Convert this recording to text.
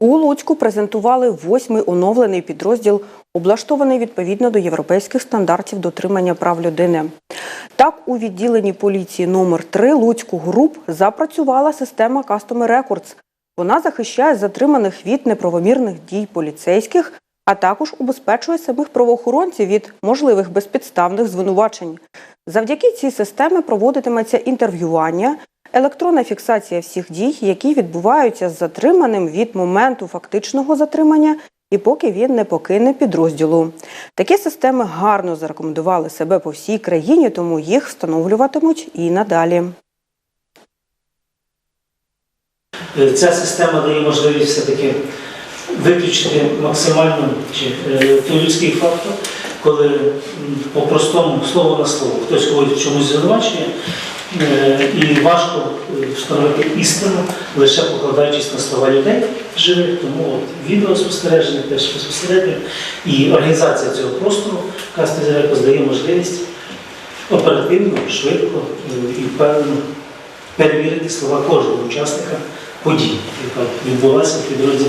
У Луцьку презентували восьмий оновлений підрозділ, облаштований відповідно до європейських стандартів дотримання прав людини. Так, у відділенні поліції номер 3 Луцьку груп запрацювала система Customer Records. Вона захищає затриманих від неправомірних дій поліцейських, а також убезпечує самих правоохоронців від можливих безпідставних звинувачень. Завдяки цій системі проводитиметься інтерв'ювання, електронна фіксація всіх дій, які відбуваються з затриманим від моменту фактичного затримання і поки він не покине підрозділу. Такі системи гарно зарекомендували себе по всій країні, тому їх встановлюватимуть і надалі. Е, Ця система дає можливість все-таки виключити максимально чи, е, той людський фактор, коли по-простому слово на слово хтось когось чомусь звинувачує, і важко е, встановити істину, лише покладаючись на слова людей живих. Тому от відеоспостереження теж безпосередньо і організація цього простору Кастезерко здає можливість оперативно, швидко е, і впевнено перевірити слова кожного учасника подій, яка відбулася в підрозділі